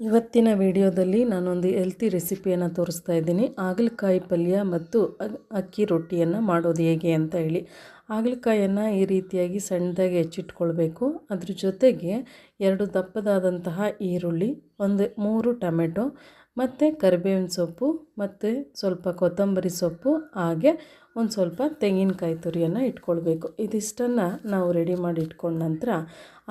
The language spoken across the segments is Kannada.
ಇವತ್ತಿನ ವಿಡಿಯೋದಲ್ಲಿ ನಾನೊಂದು ಹೆಲ್ತಿ ರೆಸಿಪಿಯನ್ನು ತೋರಿಸ್ತಾ ಇದ್ದೀನಿ. ಹಾಗಲಕಾಯಿ ಪಲ್ಯ ಮತ್ತು ಅಕ್ಕಿ ರೊಟ್ಟಿಯನ್ನು ಮಾಡೋದು ಹೇಗೆ ಅಂತ ಹೇಳಿ. ಹಾಗಲಕಾಯನ್ನು ಈ ರೀತಿಯಾಗಿ ಸಣ್ಣದಾಗಿ ಹೆಚ್ಚಿಟ್ಕೊಳ್ಬೇಕು. ಅದ್ರ ಜೊತೆಗೆ ಎರಡು ದಪ್ಪದಾದಂತಹ ಈರುಳ್ಳಿ, ಒಂದು ಮೂರು ಟೊಮೆಟೊ, ಮತ್ತು ಕರಿಬೇವಿನ ಸೊಪ್ಪು, ಮತ್ತು ಸ್ವಲ್ಪ ಕೊತ್ತಂಬರಿ ಸೊಪ್ಪು, ಹಾಗೆ ಒಂದು ಸ್ವಲ್ಪ ತೆಂಗಿನಕಾಯಿ ತುರಿಯನ್ನು ಇಟ್ಕೊಳ್ಬೇಕು. ಇದಿಷ್ಟನ್ನು ನಾವು ರೆಡಿ ಮಾಡಿ ಇಟ್ಕೊಂಡ ನಂತರ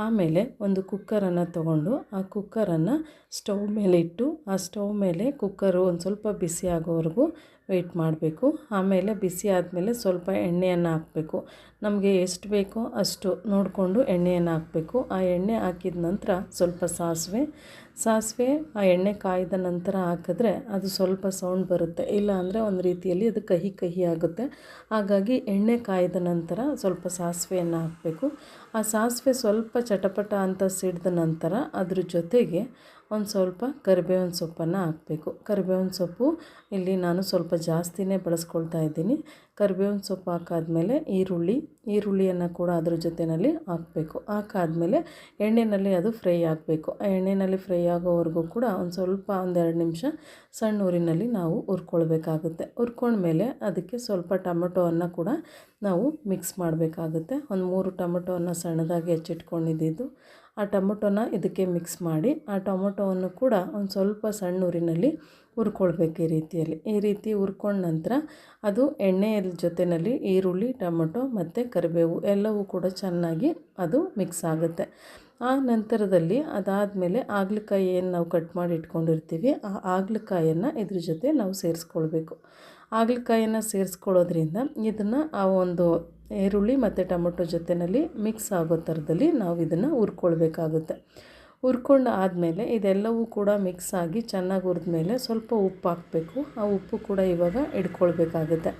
ಆಮೇಲೆ ಒಂದು ಕುಕ್ಕರನ್ನು ತಗೊಂಡು ಆ ಕುಕ್ಕರನ್ನು ಸ್ಟವ್ ಮೇಲೆ ಇಟ್ಟು ಆ ಸ್ಟವ್ ಮೇಲೆ ಕುಕ್ಕರು ಒಂದು ಸ್ವಲ್ಪ ಬಿಸಿ ಆಗೋವರೆಗೂ ವೆಯ್ಟ್ ಮಾಡಬೇಕು. ಆಮೇಲೆ ಬಿಸಿ ಆದಮೇಲೆ ಸ್ವಲ್ಪ ಎಣ್ಣೆಯನ್ನು ಹಾಕಬೇಕು. ನಮಗೆ ಎಷ್ಟು ಬೇಕೋ ಅಷ್ಟು ನೋಡಿಕೊಂಡು ಎಣ್ಣೆಯನ್ನು ಹಾಕಬೇಕು. ಆ ಎಣ್ಣೆ ಹಾಕಿದ ನಂತರ ಸ್ವಲ್ಪ ಸಾಸಿವೆ. ಸಾಸಿವೆ ಆ ಎಣ್ಣೆ ಕಾಯ್ದ ನಂತರ ಹಾಕಿದ್ರೆ ಅದು ಸ್ವಲ್ಪ ಸೌಂಡ್ ಬರುತ್ತೆ. ಇಲ್ಲ ಅಂದರೆ ಒಂದು ರೀತಿಯಲ್ಲಿ ಅದು ಕಹಿ ಕಹಿ ಆಗುತ್ತೆ. ಹಾಗಾಗಿ ಎಣ್ಣೆ ಕಾಯ್ದ ನಂತರ ಸ್ವಲ್ಪ ಸಾಸಿವೆಯನ್ನು ಹಾಕಬೇಕು. ಆ ಸಾಸಿವೆ ಸ್ವಲ್ಪ ಚಟಪಟ ಅಂತ ಸಿಡಿದ ನಂತರ ಅದ್ರ ಜೊತೆಗೆ ಒಂದು ಸ್ವಲ್ಪ ಕರಿಬೇವಿನ ಸೊಪ್ಪನ್ನು ಹಾಕಬೇಕು. ಕರಿಬೇವಿನ ಸೊಪ್ಪು ಇಲ್ಲಿ ನಾನು ಸ್ವಲ್ಪ ಜಾಸ್ತಿನೇ ಬಳಸ್ಕೊಳ್ತಾ ಇದ್ದೀನಿ. ಕರಿಬೇವಿನ ಸೊಪ್ಪು ಹಾಕಾದ್ಮೇಲೆ ಈರುಳ್ಳಿ, ಈರುಳ್ಳಿಯನ್ನು ಕೂಡ ಅದ್ರ ಜೊತೆಯಲ್ಲಿ ಹಾಕಬೇಕು. ಹಾಕಾದ್ಮೇಲೆ ಎಣ್ಣೆಯಲ್ಲಿ ಅದು ಫ್ರೈ ಆಗಬೇಕು ಆ ಎಣ್ಣೆಯಲ್ಲಿ ಫ್ರೈ ಆಗೋವರೆಗೂ ಕೂಡ ಒಂದು ಸ್ವಲ್ಪ ಒಂದೆರಡು ನಿಮಿಷ ಸಣ್ಣ ಊರಿನಲ್ಲಿ ನಾವು ಹುರ್ಕೊಳ್ಬೇಕಾಗುತ್ತೆ. ಹುರ್ಕೊಂಡ್ಮೇಲೆ ಅದಕ್ಕೆ ಸ್ವಲ್ಪ ಟೊಮೆಟೊವನ್ನು ಕೂಡ ನಾವು ಮಿಕ್ಸ್ ಮಾಡಬೇಕಾಗುತ್ತೆ. ಒಂದು ಮೂರು ಟೊಮೆಟೊವನ್ನು ಸಣ್ಣದಾಗಿ ಹೆಚ್ಚಿಟ್ಕೊಂಡಿದ್ದು ಆ ಟೊಮೊಟೊನ ಇದಕ್ಕೆ ಮಿಕ್ಸ್ ಮಾಡಿ, ಆ ಟೊಮೊಟೊವನ್ನು ಕೂಡ ಒಂದು ಸ್ವಲ್ಪ ಸಣ್ಣ ಊರಿನಲ್ಲಿ ಹುರ್ಕೊಳ್ಬೇಕು ಈ ರೀತಿಯಲ್ಲಿ. ಈ ರೀತಿ ಹುರ್ಕೊಂಡ ನಂತರ ಅದು ಎಣ್ಣೆಯ ಜೊತೆಯಲ್ಲಿ ಈರುಳ್ಳಿ, ಟೊಮೊಟೊ ಮತ್ತು ಕರಿಬೇವು ಎಲ್ಲವೂ ಕೂಡ ಚೆನ್ನಾಗಿ ಅದು ಮಿಕ್ಸ್ ಆಗುತ್ತೆ. ಆ ನಂತರದಲ್ಲಿ ಅದಾದಮೇಲೆ ಏನು ನಾವು ಕಟ್ ಮಾಡಿ ಇಟ್ಕೊಂಡಿರ್ತೀವಿ. ಆ ಹಾಗಲಕಾಯನ್ನು ಇದ್ರ ಜೊತೆ ನಾವು ಸೇರಿಸ್ಕೊಳ್ಬೇಕು. ಹಾಗಲಕಾಯನ್ನು ಸೇರಿಸ್ಕೊಳ್ಳೋದ್ರಿಂದ ಇದನ್ನು ಆ ಒಂದು ಈರುಳ್ಳಿ ಮತ್ತು ಟೊಮೊಟೊ ಜೊತೆಯಲ್ಲಿ ಮಿಕ್ಸ್ ಆಗೋ ಥರದಲ್ಲಿ ನಾವು ಇದನ್ನು ಹುರ್ಕೊಳ್ಬೇಕಾಗುತ್ತೆ. ಹುರ್ಕೊಂಡು ಆದಮೇಲೆ ಇದೆಲ್ಲವೂ ಕೂಡ ಮಿಕ್ಸ್ ಆಗಿ ಚೆನ್ನಾಗಿ ಹುರಿದ್ಮೇಲೆ ಸ್ವಲ್ಪ ಉಪ್ಪು ಹಾಕಬೇಕು. ಆ ಉಪ್ಪು ಕೂಡ ಇವಾಗ ಇಡ್ಕೊಳ್ಬೇಕಾಗುತ್ತೆ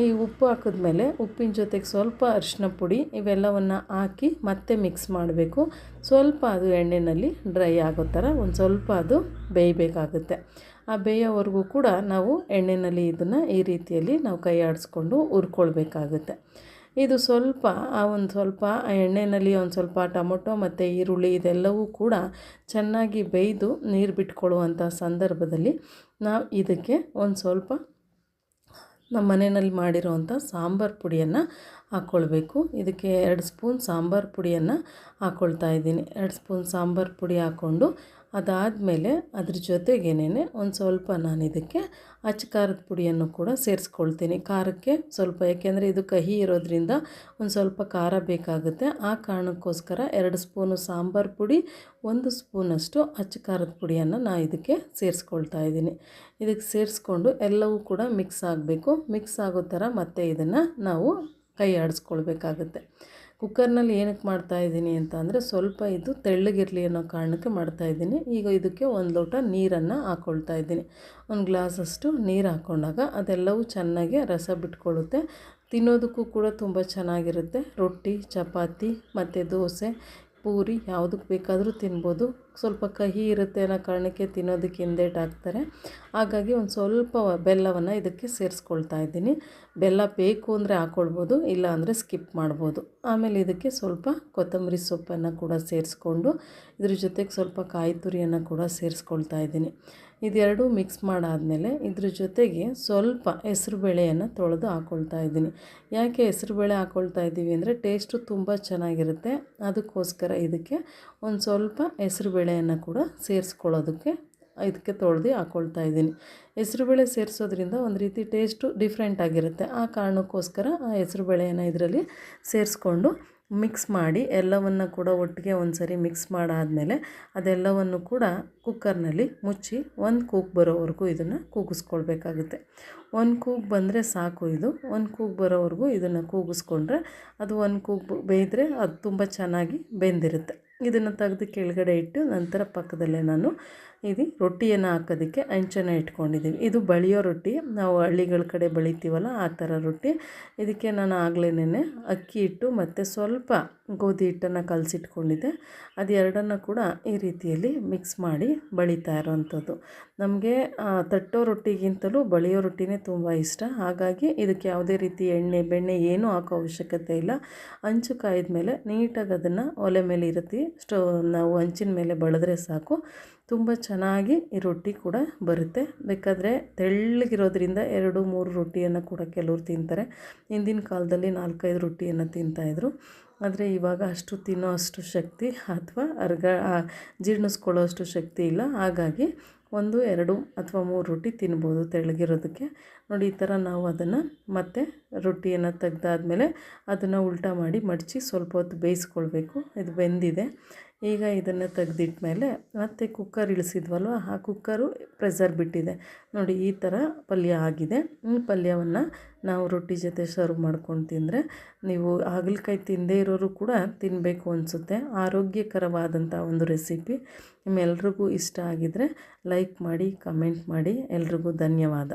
ಈ ಉಪ್ಪು ಹಾಕಿದ್ಮೇಲೆ ಉಪ್ಪಿನ ಜೊತೆಗೆ ಸ್ವಲ್ಪ ಅರಿಶಿನ ಪುಡಿ ಇವೆಲ್ಲವನ್ನು ಹಾಕಿ ಮತ್ತೆ ಮಿಕ್ಸ್ ಮಾಡಬೇಕು. ಸ್ವಲ್ಪ ಅದು ಎಣ್ಣೆಯಲ್ಲಿ ಡ್ರೈ ಆಗೋ ಥರ ಒಂದು ಸ್ವಲ್ಪ ಅದು ಬೇಯಬೇಕಾಗುತ್ತೆ. ಆ ಬೇಯೋವರೆಗೂ ಕೂಡ ನಾವು ಎಣ್ಣೆಯಲ್ಲಿ ಇದನ್ನು ಈ ರೀತಿಯಲ್ಲಿ ನಾವು ಕೈ ಆಡಿಸ್ಕೊಂಡು ಹುರ್ಕೊಳ್ಬೇಕಾಗುತ್ತೆ. ಇದು ಸ್ವಲ್ಪ ಆ ಒಂದು ಸ್ವಲ್ಪ ಆ ಎಣ್ಣೆಯಲ್ಲಿ ಒಂದು ಸ್ವಲ್ಪ ಟೊಮೊಟೊ ಮತ್ತು ಈರುಳ್ಳಿ ಇದೆಲ್ಲವೂ ಕೂಡ ಚೆನ್ನಾಗಿ ಬೇಯ್ದು ನೀರು ಬಿಟ್ಕೊಳ್ಳುವಂಥ ಸಂದರ್ಭದಲ್ಲಿ ನಾವು ಇದಕ್ಕೆ ಒಂದು ಸ್ವಲ್ಪ ನಮ್ಮ ಮನೆಯಲ್ಲಿ ಮಾಡಿರೋವಂಥ ಸಾಂಬಾರು ಪುಡಿಯನ್ನು ಹಾಕ್ಕೊಳ್ಬೇಕು. ಇದಕ್ಕೆ ಎರಡು ಸ್ಪೂನ್ ಸಾಂಬಾರು ಪುಡಿಯನ್ನು ಹಾಕ್ಕೊಳ್ತಾ ಇದ್ದೀನಿ. ಎರಡು ಸ್ಪೂನ್ ಸಾಂಬಾರು ಪುಡಿ ಹಾಕ್ಕೊಂಡು ಅದಾದಮೇಲೆ ಅದ್ರ ಜೊತೆಗೇನೆ ಒಂದು ಸ್ವಲ್ಪ ನಾನು ಇದಕ್ಕೆ ಅಚ್ಚ ಖಾರದ ಪುಡಿಯನ್ನು ಕೂಡ ಸೇರಿಸ್ಕೊಳ್ತೀನಿ. ಖಾರಕ್ಕೆ ಸ್ವಲ್ಪ, ಯಾಕೆಂದರೆ ಇದು ಕಹಿ ಇರೋದ್ರಿಂದ ಒಂದು ಸ್ವಲ್ಪ ಖಾರ ಬೇಕಾಗುತ್ತೆ. ಆ ಕಾರಣಕ್ಕೋಸ್ಕರ ಎರಡು ಸ್ಪೂನು ಸಾಂಬಾರು ಪುಡಿ, ಒಂದು ಸ್ಪೂನಷ್ಟು ಅಚ್ಚ ಖಾರದ ಪುಡಿಯನ್ನು ನಾನು ಇದಕ್ಕೆ ಸೇರಿಸ್ಕೊಳ್ತಾ ಇದ್ದೀನಿ. ಇದಕ್ಕೆ ಸೇರಿಸ್ಕೊಂಡು ಎಲ್ಲವೂ ಕೂಡ ಮಿಕ್ಸ್ ಆಗಬೇಕು. ಮಿಕ್ಸ್ ಆಗೋ ಥರ ಮತ್ತೆ ಇದನ್ನು ನಾವು ಕೈ ಆಡಿಸ್ಕೊಳ್ಬೇಕಾಗುತ್ತೆ ಕುಕ್ಕರ್ನಲ್ಲಿ ಏನಕ್ಕೆ ಮಾಡ್ತಾಯಿದ್ದೀನಿ ಅಂತ ಅಂದರೆ ಸ್ವಲ್ಪ ಇದು ತೆಳ್ಳಗಿರಲಿ ಅನ್ನೋ ಕಾರಣಕ್ಕೆ ಮಾಡ್ತಾಯಿದ್ದೀನಿ ಈಗ ಇದಕ್ಕೆ ಒಂದು ಲೋಟ ನೀರನ್ನು ಹಾಕ್ಕೊಳ್ತಾ ಇದ್ದೀನಿ. ಒಂದು ಗ್ಲಾಸಷ್ಟು ನೀರು ಹಾಕ್ಕೊಂಡಾಗ ಅದೆಲ್ಲವೂ ಚೆನ್ನಾಗಿ ರಸ ಬಿಟ್ಕೊಳ್ಳುತ್ತೆ. ತಿನ್ನೋದಕ್ಕೂ ಕೂಡ ತುಂಬ ಚೆನ್ನಾಗಿರುತ್ತೆ. ರೊಟ್ಟಿ, ಚಪಾತಿ, ಮತ್ತು ದೋಸೆ ಪೂರಿ ಯಾವುದಕ್ಕೆ ಬೇಕಾದರೂ ತಿನ್ಬೋದು. ಸ್ವಲ್ಪ ಕಹಿ ಇರುತ್ತೆ ಅನ್ನೋ ಕಾರಣಕ್ಕೆ ತಿನ್ನೋದಕ್ಕೆ ಹಿಂದೇಟ್ ಹಾಕ್ತಾರೆ. ಹಾಗಾಗಿ ಒಂದು ಸ್ವಲ್ಪ ಬೆಲ್ಲವನ್ನು ಇದಕ್ಕೆ ಸೇರಿಸ್ಕೊಳ್ತಾ ಇದ್ದೀನಿ. ಬೆಲ್ಲ ಬೇಕು ಅಂದರೆ ಹಾಕ್ಕೊಳ್ಬೋದು ಇಲ್ಲ ಅಂದರೆ ಸ್ಕಿಪ್ ಮಾಡ್ಬೋದು. ಆಮೇಲೆ ಇದಕ್ಕೆ ಸ್ವಲ್ಪ ಕೊತ್ತಂಬರಿ ಸೊಪ್ಪನ್ನು ಕೂಡ ಸೇರಿಸ್ಕೊಂಡು ಇದ್ರ ಜೊತೆಗೆ ಸ್ವಲ್ಪ ಕಾಯಿ ತುರಿಯನ್ನು ಕೂಡ ಸೇರಿಸ್ಕೊಳ್ತಾ ಇದ್ದೀನಿ. ಇದೆರಡೂ ಮಿಕ್ಸ್ ಮಾಡಾದಮೇಲೆ ಇದ್ರ ಜೊತೆಗೆ ಸ್ವಲ್ಪ ಹೆಸ್ರುಬೇಳೆಯನ್ನು ತೊಳೆದು ಹಾಕ್ಕೊಳ್ತಾ ಇದ್ದೀನಿ. ಯಾಕೆ ಹೆಸ್ರುಬೇಳೆ ಹಾಕ್ಕೊಳ್ತಾ ಇದ್ದೀವಿ ಅಂದರೆ ಟೇಸ್ಟು ತುಂಬ ಚೆನ್ನಾಗಿರುತ್ತೆ. ಅದಕ್ಕೋಸ್ಕರ ಇದಕ್ಕೆ ಒಂದು ಸ್ವಲ್ಪ ಹೆಸ್ರುಬೇಳೆಯನ್ನು ಕೂಡ ಸೇರಿಸ್ಕೊಳ್ಳೋದಕ್ಕೆ ಇದಕ್ಕೆ ತೊಳೆದು ಹಾಕ್ಕೊಳ್ತಾ ಇದ್ದೀನಿ. ಹೆಸ್ರುಬೇಳೆ ಸೇರಿಸೋದ್ರಿಂದ ಒಂದು ರೀತಿ ಟೇಸ್ಟು ಡಿಫ್ರೆಂಟ್ ಆಗಿರುತ್ತೆ ಆ ಕಾರಣಕ್ಕೋಸ್ಕರ ಆ ಹೆಸ್ರುಬೇಳೆಯನ್ನು ಇದರಲ್ಲಿ ಸೇರಿಸ್ಕೊಂಡು ಮಿಕ್ಸ್ ಮಾಡಿ ಎಲ್ಲವನ್ನು ಕೂಡ ಒಟ್ಟಿಗೆ ಒಂದು ಸರಿ ಮಿಕ್ಸ್ ಮಾಡಾದಮೇಲೆ ಅದೆಲ್ಲವನ್ನು ಕೂಡ ಕುಕ್ಕರ್ನಲ್ಲಿ ಮುಚ್ಚಿ ಒಂದು ಕೂಗ್ ಬರೋವರೆಗೂ ಇದನ್ನು ಕೂಗಿಸ್ಕೊಳ್ಬೇಕಾಗುತ್ತೆ. ಒಂದು ಕೂಗ್ ಬಂದರೆ ಸಾಕು ಇದು. ಒಂದು ಕೂಗ್ ಬರೋವರೆಗೂ ಇದನ್ನು ಕೂಗಿಸ್ಕೊಂಡ್ರೆ ಅದು ಒಂದು ಕೂಗ್ ಬೇಯ್ದರೆ ಅದು ತುಂಬ ಚೆನ್ನಾಗಿ ಬೆಂದಿರುತ್ತೆ. ಇದನ್ನು ತೆಗೆದು ಕೆಳಗಡೆ ಇಟ್ಟು ನಂತರ ಪಕ್ಕದಲ್ಲೇ ನಾನು ಇದು ರೊಟ್ಟಿಯನ್ನು ಹಾಕೋದಕ್ಕೆ ಹೆಂಚನ್ನು ಇಟ್ಕೊಂಡಿದ್ದೀವಿ. ಇದು ಬಳಿಯೋ ರೊಟ್ಟಿ, ನಾವು ಹಳ್ಳಿಗಳ ಕಡೆ ಬಳಿತೀವಲ್ಲ, ಆ ಥರ ರೊಟ್ಟಿ. ಇದಕ್ಕೆ ನಾನು ಆಗಲೇನೇ ಅಕ್ಕಿ ಹಿಟ್ಟು ಮತ್ತು ಸ್ವಲ್ಪ ಗೋಧಿ ಹಿಟ್ಟನ್ನು ಕಲಸಿಟ್ಕೊಂಡಿದ್ದೆ. ಅದು ಎರಡನ್ನು ಕೂಡ ಈ ರೀತಿಯಲ್ಲಿ ಮಿಕ್ಸ್ ಮಾಡಿ ಬಳಿತಾ ಇರೋವಂಥದ್ದು ನಮಗೆ ತಟ್ಟೋ ರೊಟ್ಟಿಗಿಂತಲೂ ಬಳಿಯೋ ರೊಟ್ಟಿನೇ ತುಂಬ ಇಷ್ಟ. ಹಾಗಾಗಿ ಇದಕ್ಕೆ ಯಾವುದೇ ರೀತಿ ಎಣ್ಣೆ, ಬೆಣ್ಣೆ ಏನೂ ಹಾಕೋ ಅವಶ್ಯಕತೆ ಇಲ್ಲ. ಹಂಚು ಕಾಯ್ದ ಮೇಲೆ ನೀಟಾಗಿ ಅದನ್ನು ಒಲೆ ಮೇಲೆ ಇರುತ್ತೆ, ಸ್ಟೋ, ನಾವು ಹಂಚಿನ ಮೇಲೆ ಬಳಿದ್ರೆ ಸಾಕು. ತುಂಬ ಚೆನ್ನಾಗಿ ಈ ರೊಟ್ಟಿ ಕೂಡ ಬರುತ್ತೆ. ಬೇಕಾದರೆ ತೆಳ್ಳಗಿರೋದ್ರಿಂದ ಎರಡು, ಮೂರು ರೊಟ್ಟಿಯನ್ನು ಕೂಡ ಕೆಲವರು ತಿಂತಾರೆ. ಹಿಂದಿನ ಕಾಲದಲ್ಲಿ ನಾಲ್ಕೈದು ರೊಟ್ಟಿಯನ್ನು ತಿಂತಾಯಿದ್ರು ಆದರೆ ಇವಾಗ ಅಷ್ಟು ತಿನ್ನೋ ಅಷ್ಟು ಶಕ್ತಿ ಅಥವಾ ಅರ್ಗ ಜೀರ್ಣಿಸ್ಕೊಳ್ಳೋ ಅಷ್ಟು ಶಕ್ತಿ ಇಲ್ಲ. ಹಾಗಾಗಿ ಒಂದು, ಎರಡು ಅಥವಾ ಮೂರು ರೊಟ್ಟಿ ತಿನ್ಬೋದು ತೆಳ್ಳಗಿರೋದಕ್ಕೆ. ನೋಡಿ, ಈ ಥರ ನಾವು ಅದನ್ನು ಮತ್ತೆ ರೊಟ್ಟಿಯನ್ನು ತೆಗ್ದಾದ್ಮೇಲೆ ಅದನ್ನು ಉಲ್ಟಾ ಮಾಡಿ ಮಡಚಿ ಸ್ವಲ್ಪ ಹೊತ್ತು ಬೇಯಿಸ್ಕೊಳ್ಬೇಕು. ಇದು ಬೆಂದಿದೆ. ಈಗ ಇದನ್ನು ತೆಗೆದಿಟ್ಮೇಲೆ ಮತ್ತೆ ಕುಕ್ಕರ್ ಇಳಿಸಿದ್ವಲ್ವ, ಆ ಕುಕ್ಕರು ಪ್ರೆಸರ್ ಬಿಟ್ಟಿದೆ. ನೋಡಿ, ಈ ಥರ ಪಲ್ಯ ಆಗಿದೆ. ಈ ಪಲ್ಯವನ್ನು ನಾವು ರೊಟ್ಟಿ ಜೊತೆ ಸರ್ವ್ ಮಾಡ್ಕೊಂಡು ತಿಂದರೆ ನೀವು ಹಾಗಲಕಾಯಿ ತಿಂದೇ ಇರೋರು ಕೂಡ ತಿನ್ನಬೇಕು ಅನಿಸುತ್ತೆ. ಆರೋಗ್ಯಕರವಾದಂಥ ಒಂದು ರೆಸಿಪಿ ನಿಮ್ಮೆಲ್ರಿಗೂ ಇಷ್ಟ ಆಗಿದರೆ ಲೈಕ್ ಮಾಡಿ ಕಮೆಂಟ್ ಮಾಡಿ. ಎಲ್ರಿಗೂ ಧನ್ಯವಾದ.